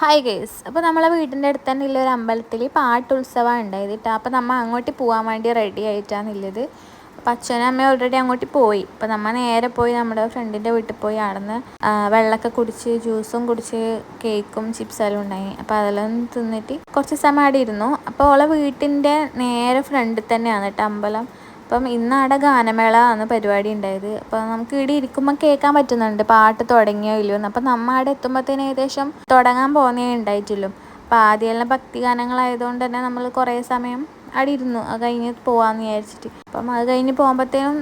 Hi guys അപ്പോൾ നമ്മളെ വീടിന്റെ അടുത്ത് തന്നെ ഉള്ള ഒരു അമ്പലത്തിൽ പാട്ടുത്സവമാണ് ഉണ്ടായത് അപ്പോൾ നമ്മൾ അങ്ങോട്ട് പോകാൻ വേണ്ടി റെഡി ആയിട്ടാണ് ആയിട്ടാണുള്ളത്. അപ്പോൾ അച്ഛനും അമ്മയും ഓൾറെഡി അങ്ങോട്ട് പോയി. അപ്പോൾ നമ്മൾ നേരെ പോയി നമ്മുടെ ഫ്രണ്ടിന്റെ വീട്ടിൽ പോയി അവിടുന്ന് വെള്ളമൊക്കെ കുടിച്ച് ജ്യൂസും കുടിച്ച് കേക്കും ചിപ്സെല്ലാം ഉണ്ടായി. അപ്പോൾ അതെല്ലാം തിന്നിട്ട് കുറച്ച് സമയം അവിടെ ഇരുന്നു. അപ്പോൾ ഓളെ വീട്ടിന്റെ നേരെ ഫ്രണ്ടിൽ തന്നെയാണ് കേട്ടോ അമ്പലം. അപ്പം ഇന്ന് അവിടെ ഗാനമേള എന്ന പരിപാടി ഉണ്ടായത്. അപ്പം നമുക്ക് ഇവിടെ ഇരിക്കുമ്പോൾ കേൾക്കാൻ പറ്റുന്നുണ്ട്. പാട്ട് തുടങ്ങിയോ ഇല്ലയോ എന്ന്. അപ്പം നമ്മൾ അവിടെ എത്തുമ്പോഴത്തേന് ഏകദേശം തുടങ്ങാൻ പോകുന്നേ ഉണ്ടായിട്ടുള്ളൂ. അപ്പം ആദ്യമെല്ലാം ഭക്തി ഗാനങ്ങളായതുകൊണ്ട് തന്നെ നമ്മൾ കുറേ സമയം അവിടെ ഇരുന്നു. അത് കഴിഞ്ഞ് പോകാമെന്ന് വിചാരിച്ചിട്ട്. അപ്പം അത് കഴിഞ്ഞ് പോകുമ്പോഴത്തേനും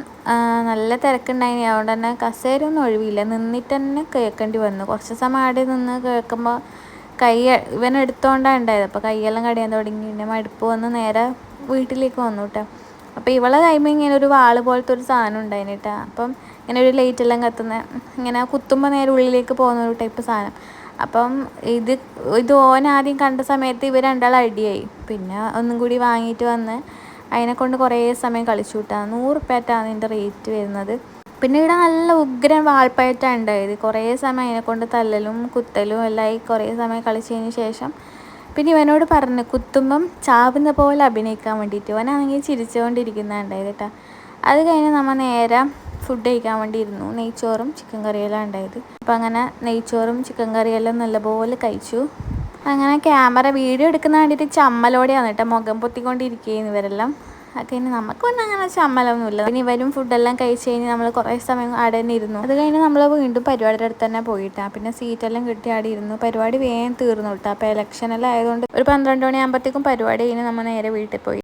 നല്ല തിരക്കുണ്ടായിന്. അതുകൊണ്ട് തന്നെ കസേരയൊന്നും ഒഴിവില്ല. നിന്നിട്ട് തന്നെ കേൾക്കേണ്ടി വന്നു. കുറച്ച് സമയം അവിടെ നിന്ന് കേൾക്കുമ്പോൾ കൈ ഇവൻ എടുത്തോണ്ടാണ് ഉണ്ടായത്. അപ്പോൾ കൈയെല്ലാം കടിയാൻ തുടങ്ങി. പിന്നെ മടുപ്പ് വന്ന് നേരെ വീട്ടിലേക്ക് വന്നു കേട്ടോ അപ്പോൾ ഇവളെ കൈമ ഇങ്ങനെ ഒരു വാൾ പോലത്തെ ഒരു സാധനം ഉണ്ടായിന് കേട്ടോ അപ്പം ഇങ്ങനെ ഒരു ലൈറ്റ് എല്ലാം കത്തുന്ന ഇങ്ങനെ കുത്തുമ്പോൾ നേരെ ഉള്ളിലേക്ക് പോകുന്ന ഒരു ടൈപ്പ് സാധനം. അപ്പം ഇത് ഇത് ഓൻ ആദ്യം കണ്ട സമയത്ത് ഇവർ രണ്ടാൾ അടിയായി പിന്നെ ഒന്നും കൂടി വാങ്ങിയിട്ട് വന്ന് അതിനെ കൊണ്ട് കുറേ സമയം കളിച്ചു വിട്ടാൽ നൂറ് റുപ്യാറ്റാണ് ഇതിന്റെ റേറ്റ് വരുന്നത്. പിന്നെ ഇവിടെ നല്ല ഉഗ്രൻ വാൾപ്പയറ്റാണ് ഉണ്ടായത്. കുറേ സമയം അതിനെ കൊണ്ട് തല്ലലും കുത്തലും എല്ലാം ആയി കുറേ സമയം കളിച്ചതിന് ശേഷം പിന്നെ ഇവനോട് പറഞ്ഞു കുത്തുമ്പം ചാവുന്ന പോലെ അഭിനയിക്കാൻ വേണ്ടിയിട്ട്. ഇവനാണെങ്കിൽ ചിരിച്ചുകൊണ്ടിരിക്കുന്നുണ്ടായത് കേട്ടോ. അത് കഴിഞ്ഞ് നമ്മൾ നേരെ ഫുഡ് കഴിക്കാൻ വേണ്ടി ഇരുന്നു. നെയ്ച്ചോറും ചിക്കൻ കറിയെല്ലാം ഉണ്ടായത്. അപ്പം അങ്ങനെ നെയ്ച്ചോറും ചിക്കൻ കറിയെല്ലാം നല്ലപോലെ കഴിച്ചു. അങ്ങനെ ക്യാമറ വീഡിയോ എടുക്കുന്ന വേണ്ടിയിട്ട് ചമ്മലോടെയാണ് കേട്ടോ മുഖം പൊത്തിക്കൊണ്ടിരിക്കുകയെന്ന് ഇവരെല്ലാം. അത് കഴിഞ്ഞ് നമുക്ക് നമുക്കൊന്നും അങ്ങനെ ചമ്മലൊന്നുമില്ല പിന്നെ ഇവരും ഫുഡെല്ലാം കഴിച്ച് കഴിഞ്ഞ് നമ്മൾ കുറേ സമയം അവിടെ തന്നെ ഇരുന്നു. അത് കഴിഞ്ഞ് നമ്മൾ വീണ്ടും പരിപാടിയുടെ അടുത്ത് തന്നെ പോയിട്ടാണ് പിന്നെ സീറ്റെല്ലാം കിട്ടി അവിടെ ഇരുന്നു. പരിപാടി വേഗം തീർന്നു കിട്ടാം. അപ്പോൾ ഇലക്ഷനെല്ലാം ആയതുകൊണ്ട് ഒരു പന്ത്രണ്ട് മണിയാകുമ്പോഴത്തേക്കും പരിപാടി കഴിഞ്ഞ് നമ്മൾ നേരെ വീട്ടിൽ പോയി.